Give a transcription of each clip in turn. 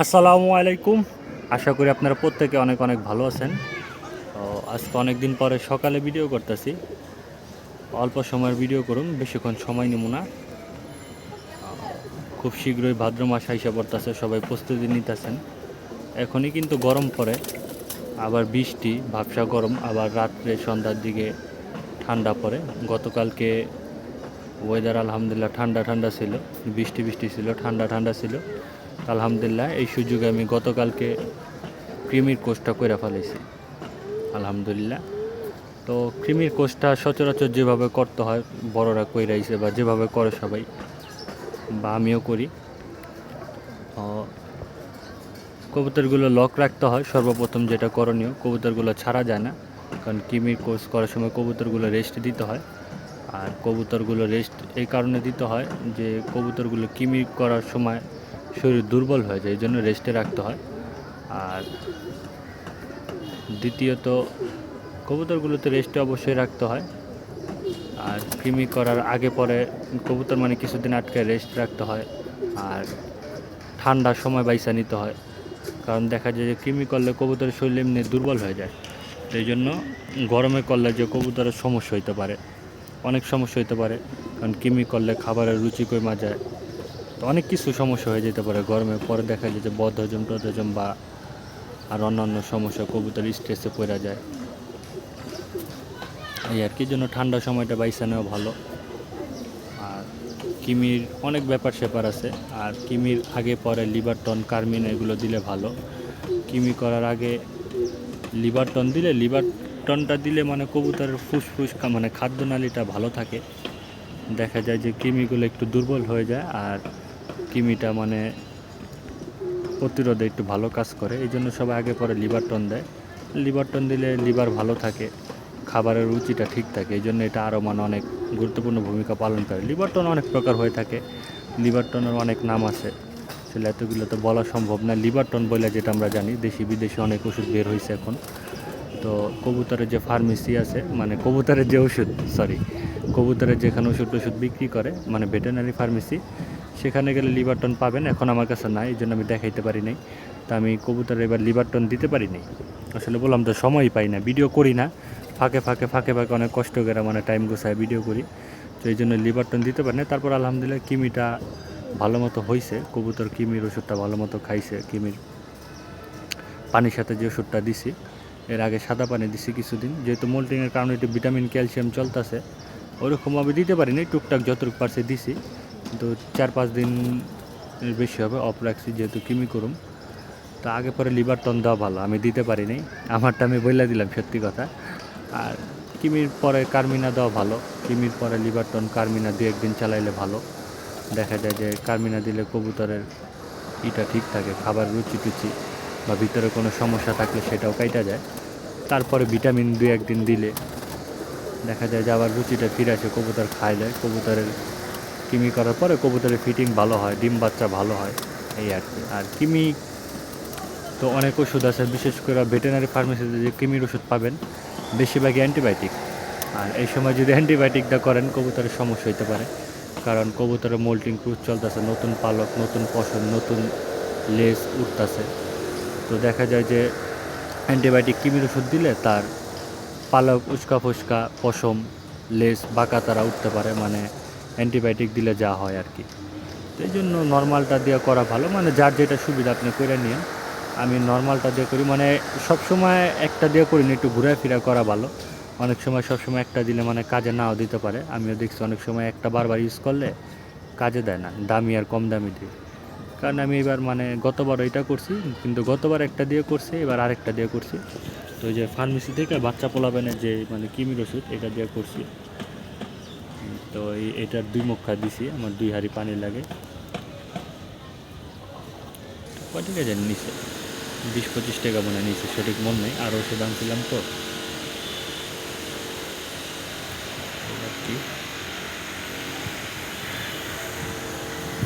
আসসালামু আলাইকুম। আশা করি আপনারা প্রত্যেকে অনেক অনেক ভালো আছেন। তো আজকে অনেক দিন পরে সকালে ভিডিও করতেছি। অল্প সময়ের ভিডিও করুন, বেশিক্ষণ সময় নেব না। খুব শীঘ্রই ভাদ্র মাস আইসা পড়তেছে, সবাই প্রস্তুতি নিতেছেন। এখনই কিন্তু গরম পড়ে, আবার বৃষ্টি, ভাবসা গরম, আবার রাত্রে সন্ধ্যার দিকে ঠান্ডা পড়ে। গতকালকে ওয়েদার আলহামদুলিল্লাহ ঠান্ডা ঠান্ডা ছিল, বৃষ্টি বৃষ্টি ছিল, ঠান্ডা ঠান্ডা ছিল। আলহামদুলিল্লাহ, এই সুযোগে আমি গতকালকে ক্রিমির কোর্সটা করে ফেলেছি আলহামদুলিল্লাহ। তো ক্রিমির কোর্সটা সচরাচর যেভাবে করতে হয়, বড়রা কইরাইছে বা যেভাবে করে সবাই, বা আমিও করি। কবুতরগুলো লক রাখতে হয়, সর্বপ্রথম যেটা করণীয়, কবুতরগুলো ছাড়া যায় না। কারণ কিমির কোর্স করার সময় কবুতরগুলো রেস্ট দিতে হয়। আর কবুতরগুলো রেস্ট এই কারণে দিতে হয় যে কবুতরগুলো কিমি করার সময় শরীর দুর্বল হয়ে যায়, এই জন্য রেস্টে রাখতে হয়। আর দ্বিতীয়ত, কবুতরগুলোতে রেস্টে অবশ্যই রাখতে হয়। আর কৃমি করার আগে পরে কবুতর মানে কিছুদিন আটকে রেস্ট রাখতে হয়। আর ঠান্ডার সময় বাইসা নিতে হয়। কারণ দেখা যায় যে কৃমি করলে কবুতরের শরীর এমনি দুর্বল হয়ে যায়। এই জন্য গরমে করলে যে কবুতরের সমস্যা হইতে পারে। অনেক সমস্যা হইতে পারে। কারণ কৃমি করলে খাবারের রুচি কমা যায়। তো অনেক কিছু সমস্যা হয়ে যেতে পারে গরমে। পরে দেখা যায় যে বদ হজম টদ হজম বা আর অন্যান্য সমস্যা কবুতর স্ট্রেসে পড়া যায়। এই আর কি, জন্য ঠান্ডা সময়টা বাইসা নেওয়া ভালো। আর কিমির অনেক ব্যাপার স্যাপার আছে। আর কিমির আগে পরে লিভারটন কার্মিন এগুলো দিলে ভালো। কিমি করার আগে লিভারটন দিলে লিভারটনটা দিলে মানে কবুতরের ফুসফুস মানে খাদ্যনালীটা ভালো থাকে। দেখা যায় যে কৃমিগুলো একটু দুর্বল হয়ে যায়। আর কৃমিটা মানে প্রতিরোধে একটু ভালো কাজ করে, এই জন্য সবাই আগে পরে লিভারটন দেয়। লিভারটন দিলে লিভার ভালো থাকে, খাবারের রুচিটা ঠিক থাকে, এই জন্য এটা আরও মানে অনেক গুরুত্বপূর্ণ ভূমিকা পালন করে। লিভারটন অনেক প্রকার হয়ে থাকে লিভারটনের অনেক নাম আছে, আসলে এতগুলো তো বলা সম্ভব না। লিভারটন বলে যেটা আমরা জানি, দেশি বিদেশি অনেক ওষুধ বের হয়েছে এখন। তো কবুতরের যে ফার্মেসি আছে মানে কবুতরের যে ওষুধ সরি কবুতরের যেখানে ওষুধ টষুধ বিক্রি করে মানে ভেটেনারি ফার্মেসি সেখানে গেলে লিভারটন পাবেন, এখন আমার কাছে নাই, এই জন্য আমি দেখাইতে পারি নাই। তা আমি কবুতরের এবার লিভারটন দিতে পারি নাই। আসলে বললাম তো সময়ই পাই না ভিডিও করি না। ফাঁকে ফাঁকে ফাঁকে ফাঁকে অনেক কষ্ট করে মানে টাইম গোছায় ভিডিও করি। তো এই জন্য লিভারটন দিতে পারি না তারপর আলহামদুলিল্লাহ কিমিটা ভালো মতো হয়েছে কবুতর কিমির ওষুধটা ভালো মতো খাইছে, কিমির পানির সাথে যে ওষুধটা দিছি, এর আগে সাদা পানি দিছি কিছুদিন। যেহেতু মোল্টিংয়ের কারণে একটু ভিটামিন ক্যালসিয়াম চলতেছে, ওরকমভাবে দিতে পারিনি টুকটাক যতটুকু পারছে দিছি। কিন্তু চার পাঁচ দিন বেশি হবে অফ রাখছি যেহেতু কিমি করুম। তো আগে পরে লিভারটন দেওয়া ভালো, আমি দিতে পারিনি আমারটা আমি বইলা দিলাম, সত্যি কথা। আর কিমির পরে কার্মিনা দেওয়া ভালো, কিমির পরে লিভারটন কার্মিনা দু একদিন চালাইলে ভালো। দেখা যায় যে কার্মিনা দিলে কবুতরের ইটা ঠিক থাকে, খাবার রুচি টুচি বা ভিতরে কোনো সমস্যা থাকলে সেটাও কাইটা যায়। তারপরে ভিটামিন দু একদিন দিলে দেখা যায় যে আবার রুচিটা ফিরে আসে, কবুতর খাইলে, কবুতরের কিমি করার পরে কবুতরের ফিটিং ভালো হয়, ডিম বাচ্চা ভালো হয়, এই আর কি। আর কিমি তো অনেক ওষুধ আছে, বিশেষ করে ভেটেনারি ফার্মেসিতে যে কিমির ওষুধ পাবেন, বেশিরভাগই অ্যান্টিবায়োটিক আর এই সময় যদি অ্যান্টিবায়োটিকটা করেন, কবুতরের সমস্যা হতে পারে। কারণ কবুতরের মোল্টিং ক্রুজ চলতেছে, নতুন পালক, নতুন পশম, নতুন লেজ উঠতেছে। তো দেখা যায় যে অ্যান্টিবায়োটিক কিমির ওষুধ দিলে তার পালক উস্কা ফুস্কা পশম লেজ বাঁকা তারা উঠতে পারে। মানে অ্যান্টিবায়োটিক দিলে যা হয় আর কি। তো এই জন্য নর্মালটা দিয়ে করা ভালো। মানে যার যেটা সুবিধা আপনি করে নিন আমি নর্মালটা দিয়ে করি। মানে সব সময় একটা দিয়ে করি না একটু ঘুরে ফিরা করা ভালো। অনেক সময় সব সময় একটা দিলে মানে কাজে নাও দিতে পারে। আমিও দেখছি অনেক সময় একটা বারবার ইউজ করলে কাজে দেয় না, দামি আর কম দামি দিয়ে। কারণ আমি এবার মানে গতবার এটা করছি, কিন্তু গতবার একটা দিয়ে করছি, এবার আরেকটা দিয়ে করছি। তো ওই যে ফার্মেসি থেকে বাচ্চা পোলাবেনের যে মানে কিমির ওষুধ, এটা দিয়ে করছি। তো এটার দুই মুখা দিছি, আমার দুই হাঁড়ি পানি লাগে। টাকা জানি নিচে বিশ পঁচিশ টাকা মনে নিচে সঠিক মন নেই, আর ওষুধ আনছিলাম তো।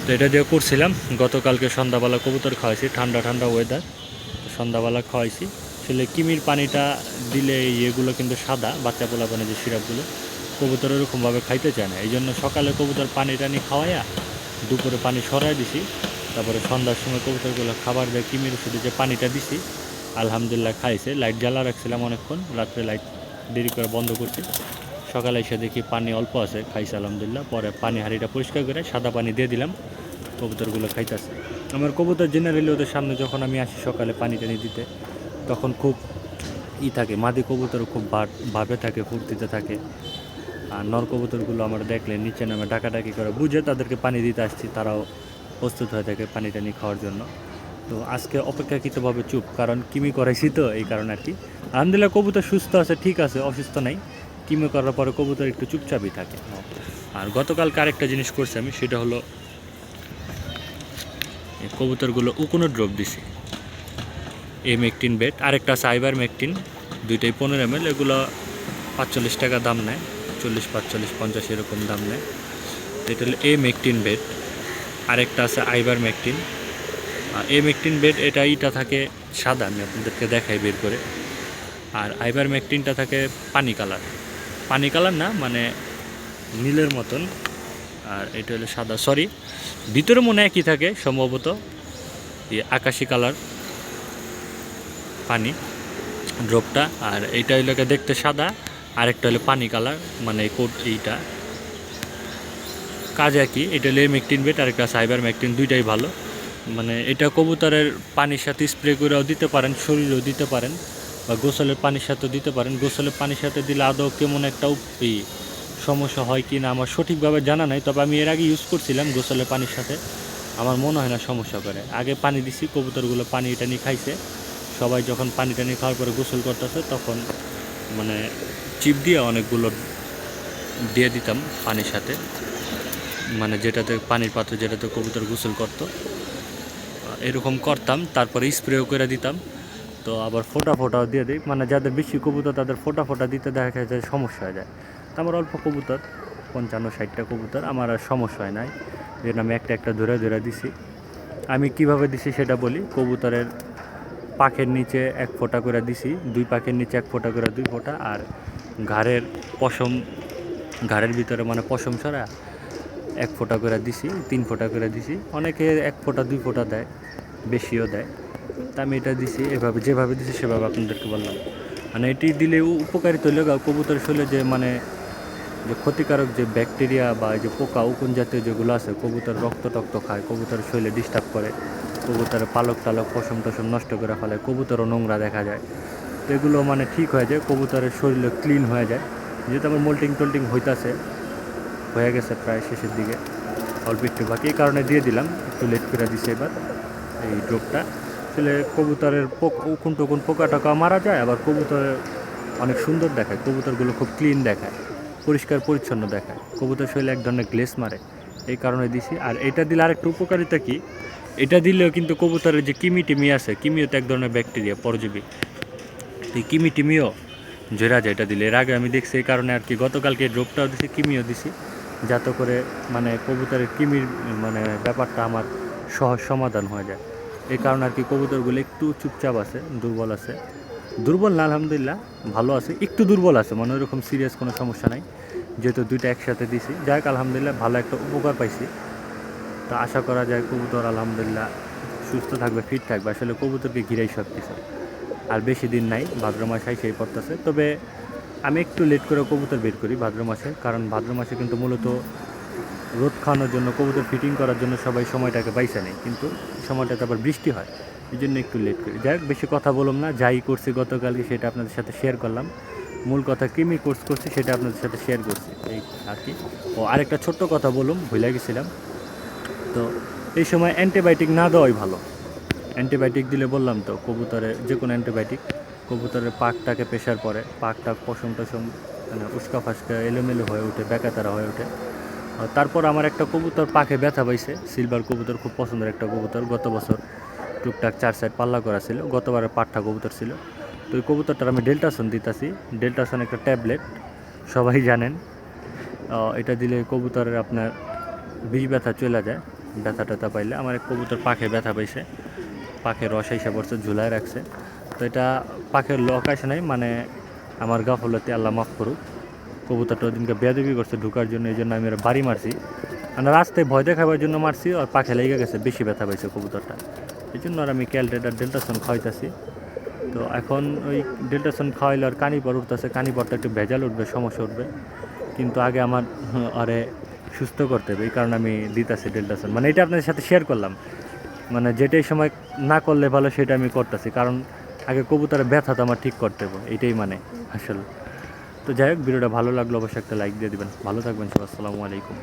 তো এটা দিয়ে করছিলাম, গতকালকে সন্ধ্যাবেলা কবুতর খাওয়াইছি, ঠান্ডা ঠান্ডা ওয়েদার সন্ধ্যাবেলা খাওয়াইছি। আসলে কিমির পানিটা দিলে ইয়েগুলো কিন্তু সাদা, বাচ্চা পোলা পানি যে সিরাপগুলো কবুতর ওরকমভাবে খাইতে চায় না। এই জন্য সকালে কবুতর পানি টানি খাওয়াইয়া দুপুরে পানি সরাই দিছি। তারপরে সন্ধ্যার সময় কবুতরগুলো খাবার দেয়, কিমির ওষুধে যে পানিটা দিছি, আলহামদুলিল্লাহ খাইছে। লাইট জ্বালা রাখছিলাম অনেকক্ষণ, রাত্রে লাইট দেরি করে বন্ধ করছি। সকালে এসে দেখি পানি অল্প আছে, খাইছে আলহামদুলিল্লাহ। পরে পানি হাঁড়িটা পরিষ্কার করে সাদা পানি দিয়ে দিলাম, কবুতরগুলো খাইতেছে। আমার কবুতর জেনারেলি ওদের সামনে যখন আমি আসি সকালে পানি টানি দিতে, তখন খুব ই থাকে, মাদি কবুতর খুব ভাবে থাকে, ফুর্তিতে থাকে। আর নর কবুতরগুলো আমার দেখলে নিচে নামে ডাকাডাকি করে, বুঝে তাদেরকে পানি দিতে আসছি, তারাও প্রস্তুত হয়ে থাকে পানি টানি খাওয়ার জন্য। তো আজকে অপেক্ষাকৃতভাবে চুপ, কারণ কিমি করাইছি তো এই কারণে আর কি। আলহামদুলিল্লাহ, কবুতর সুস্থ আছে, ঠিক আছে, অসুস্থ নাই। কিমি করার পরে কবুতর একটু চুপচাপই থাকে। আর গতকালকে আরেকটা জিনিস করছি আমি, সেটা হলো কবুতরগুলো উকুনো ড্রপ দিছি। এই মেকটিন বেড, আরেকটা সাইবার মেকটিন, দুইটাই পনেরো এম এল, এগুলো পাঁচচল্লিশ টাকা দাম নেয়। চল্লিশ, পাঁচচল্লিশ, পঞ্চাশ এরকম দাম নেয়। এটা হলো এ মেকটিন বেড আরেকটা আছে আইবার মেকটিন আর এ মেকটিন বেড এটা ইটা থাকে সাদা, আমি আপনাদেরকে দেখাই বের করে। আর আইবার মেকটিনটা থাকে পানি কালার। পানি কালার না মানে নীলের মতন। আর এটা হলো সাদা সরি ভিতরে মনে একই থাকে, সম্ভবত আকাশি কালার পানি ড্রপটা আর এইটা গিয়ে দেখতে সাদা আর একটা হলো পানি কালার মানে কোট এইটা। কাজ একই এটা হলো মেকটিন বেট আর একটা সাইবার মেকটিন দুইটাই ভালো। মানে এটা কবুতরের পানির সাথে স্প্রে করেও দিতে পারেন, শরীরেও দিতে পারেন, বা গোসলের পানির সাথেও দিতে পারেন। গোসলের পানির সাথে দিলে আদৌ কেমন একটা সমস্যা হয় কি না, আমার সঠিকভাবে জানা নাই, তবে আমি এর আগে ইউজ করছিলাম গোসলের পানির সাথে। আমার মনে হয় না সমস্যা করে। আগে পানি দিছি, কবুতরগুলো পানি টানি খাইছে। সবাই যখন পানি টানি খাওয়ার পরে গোসল করতেছে, তখন মানে চিপ দিয়ে অনেকগুলো দিয়ে দিতাম পানির সাথে। মানে যেটাতে পানির পাত্র, যেটাতে কবুতর গোসল করতো। এরকম করতাম, তারপরে স্প্রেও করে দিতাম। তো আবার ফোটা ফোটাও দিয়ে দিই। মানে যাদের বেশি কবুতর, তাদের ফোটা ফোটা দিতে দেখা যায় সমস্যা হয়ে যায়। তো আমার অল্প কবুতর, পঞ্চান্ন, ষাটটা কবুতর, আমার আর সমস্যা হয় নাই। যেন আমি একটা একটা ধরে ধরে দিছি। আমি কীভাবে দিছি সেটা বলি। কবুতরের পাখের নিচে এক ফোঁটা করে দিছি, দুই পাখের নিচে এক ফোঁটা করে দুই ফোঁটা, আর ঘাড়ের পশম, ঘাড়ের ভিতরে মানে পশম ছড়া এক ফোঁটা করে দিছি, তিন ফোঁটা করে দিছি। অনেকে এক ফোঁটা, দুই ফোঁটা দেয়, বেশিও দেয়। তা আমি এটা দিছি, এভাবে যেভাবে দিছি, সেভাবে আপনাদেরকে বললাম। মানে এটি দিলে উপকারিত হলে কবুতর শরীরে যে মানে যে ক্ষতিকারক যে ব্যাকটেরিয়া বা যে পোকা, উকুন জাতীয় যেগুলো আছে, কবুতর রক্ত টক্ত খায় কবুতর শরীরে ডিস্টার্ব করে। কবুতরের পালক টালক পশম টসম নষ্ট করে ফেলে, কবুতরও নোংরা দেখা যায়। তো এগুলো মানে ঠিক হয়ে যায়, কবুতরের শরীরে ক্লিন হয়ে যায়। যেহেতু আমার মোল্টিং টোল্টিং হইতাছে, হয়ে গেছে প্রায় শেষের দিকে। অল্প একটু বাকি, এই কারণে দিয়ে দিলাম, একটু লেট করে দিছে এবার, এই ড্রপটা আসলে কবুতরের পোক উকুন টুকুন পোকা টোকা মারা যায়, আবার কবুতরের অনেক সুন্দর দেখায়। কবুতরগুলো খুব ক্লিন দেখায়, পরিষ্কার পরিচ্ছন্ন দেখায়। কবুতর শরীরে এক ধরনের গ্লেস মারে, এই কারণে দিছি। আর এটা দিলে আরেকটা উপকারিতা কি? এটা দিলেও কিন্তু কবুতরের যে কিমি টিমি আছে, কিমিও তো এক ধরনের ব্যাকটেরিয়া, পরজীবী। তো কিমি টিমিও জেরা যায় এটা দিলে। এর আগে আমি দেখছি এই কারণে আর কি, গতকালকে ড্রপটাও দিছি, কিমিও দিছি। যাতে করে মানে কবুতরের কিমির মানে ব্যাপারটা আমার সহজ সমাধান হয়ে যায়। এই কারণে আর কি কবুতরগুলো একটু চুপচাপ আছে, দুর্বল আছে। দুর্বল না, আলহামদুলিল্লাহ, ভালো আছে। একটু দুর্বল আছে মানে ওরকম সিরিয়াস কোনো সমস্যা নাই। যেহেতু দুইটা একসাথে দিছি। যাক আলহামদুলিল্লাহ, ভালো একটা উপকার পাইছি। তা আশা করা যায় কবুতর আলহামদুলিল্লাহ সুস্থ থাকবে ফিট থাকবে। আসলে কবুতরকে ঘিরেই সব কিছু আর বেশি দিন নাই, ভাদ্র মাসে সেই পড়তেছে। তবে আমি একটু লেট করে কবুতর বের করি ভাদ্র মাসে, কারণ ভাদ্র মাসে কিন্তু মূলত রোদ খাওয়ানোর জন্য, কবুতর ফিটিং করার জন্য সবাই সময়টাকে পাইছে নেই কিন্তু সময়টাতে আবার বৃষ্টি হয়, এই জন্য একটু লেট করি। যাই বেশি কথা বললাম না, যাই করছি গতকালকে সেটা আপনাদের সাথে শেয়ার করলাম। মূল কথা কিমি কোর্স করছি সেটা আপনাদের সাথে শেয়ার করছি। এই আর কি। ও আরেকটা ছোট্ট কথা বলুম ভুলে গেছিলাম। তো এই সময় অ্যান্টিবায়োটিক না দেওয়াই ভালো। অ্যান্টিবায়োটিক দিলে বললাম তো, কবুতরে যে কোনো অ্যান্টিবায়োটিক, কবুতরের পাকটাকে পেশার পরে, পাকটা পশম টসম মানে উস্কা ফাস্কা এলোমেলো হয়ে ওঠে, বেকাতারা হয়ে ওঠে। তারপর আমার একটা কবুতর পাখে ব্যথা পাইছে, সিলভার কবুতর, খুব পছন্দের একটা কবুতর। গত বছর টুকটাক চার সাইড পাল্লা করা ছিল, গতবারের পাঠা কবুতর ছিল। তো ওই কবুতরটার আমি ডেল্টাসন দিতাছি। ডেল্টাসন একটা ট্যাবলেট, সবাই জানেন। এটা দিলে কবুতরের আপনার বিষ ব্যথা চলে যায়। ব্যথা ট্যাথা পাইলে আমার এক কবুতর পাখে ব্যথা পাইছে। পাখের রস হিসাব পড়ছে, ঝুলায় রাখছে। তো এটা পাখের লক আসে নাই মানে আমার গাফলতে আল্লাহ মাফ করুক। কবুতরটা ওদিনকে বেদবি করছে ঢুকার জন্য এই জন্য আমি ওরা বাড়ি মারছি। মানে রাস্তায় ভয় দেখাবার জন্য মারছি, আর পাখে লেগে গেছে, বেশি ব্যথা পাইছে কবুতরটা। এই জন্য আর আমি ক্যালটেটার ডেল্টাসন খাওয়াইতেছি। তো এখন ওই ডেল্টাসন খাওয়াইলে আর কানিপর উঠতেছে, কানিপরটা একটু ভেজাল উঠবে, সমস্যা উঠবে। কিন্তু আগে আমার, আরে সুস্থ করতে হবে, এই কারণে আমি দিতেছি ডেল্টাসন মানে এটা আপনাদের সাথে শেয়ার করলাম। মানে যেটাই সময় না করলে ভালো, সেটা আমি করতেছি। কারণ আগে কবুতরের ব্যথা তো আমার ঠিক করতে হবে, এটাই মানে আসলে। তো যাই হোক, ভিডিওটা ভালো লাগল, অবশ্যই একটা লাইক দিয়ে দেবেন। ভালো থাকবেন সবাই, আসসালামু আলাইকুম।